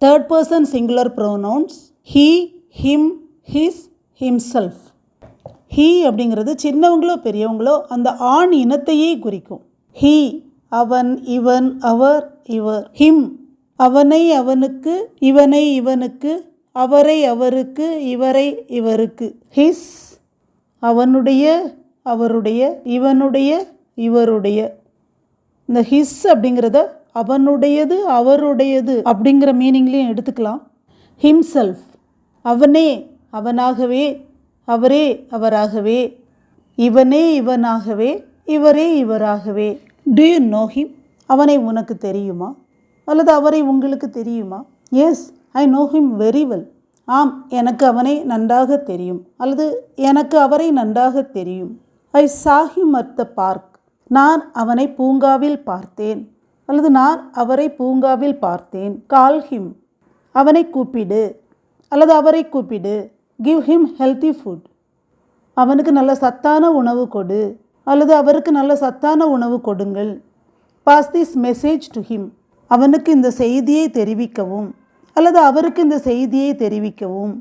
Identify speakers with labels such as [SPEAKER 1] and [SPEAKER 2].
[SPEAKER 1] Third person singular pronouns he him his himself he அப்படிங்கிறது சின்னவங்களோ பெரியவங்களோ அந்த ஆண் இனத்தையே குறிக்கும். ஹீ அவன் இவன் அவர் இவர். ஹிம் அவனை அவனுக்கு இவனை இவனுக்கு அவரை அவருக்கு இவரை இவருக்கு. ஹிஸ் அவனுடைய அவருடைய இவனுடைய இவருடைய. இந்த ஹிஸ் அப்படிங்கிறத அவனுடையது அவருடையது அப்படிங்கிற மீனிங்லேயும் எடுத்துக்கலாம். ஹிம்செல்ஃப் அவனே அவனாகவே அவரே அவராகவே இவனே இவனாகவே இவரே இவராகவே. டு யூ நோ ஹிம் அவனை உனக்கு தெரியுமா? அல்லது அவரை உங்களுக்கு தெரியுமா? Yes I know him very well ஆம் எனக்கு அவனை நன்றாக தெரியும். அல்லது எனக்கு அவரை நன்றாக தெரியும். ஐ சாஹிம் அட் த பார்க் நான் அவனை பூங்காவில் பார்த்தேன். அல்லது நான் அவரை பூங்காவில் பார்த்தேன். Call him. அவனை கூப்பிடு. அல்லது அவரை கூப்பிடு. Give him healthy food. அவனுக்கு நல்ல சத்தான உணவு கொடு. அல்லது அவருக்கு நல்ல சத்தான உணவு கொடுங்கள். Pass this message to him அவனுக்கு இந்த செய்தியை தெரிவிக்கவும். அல்லது அவருக்கு இந்த செய்தியை தெரிவிக்கவும்.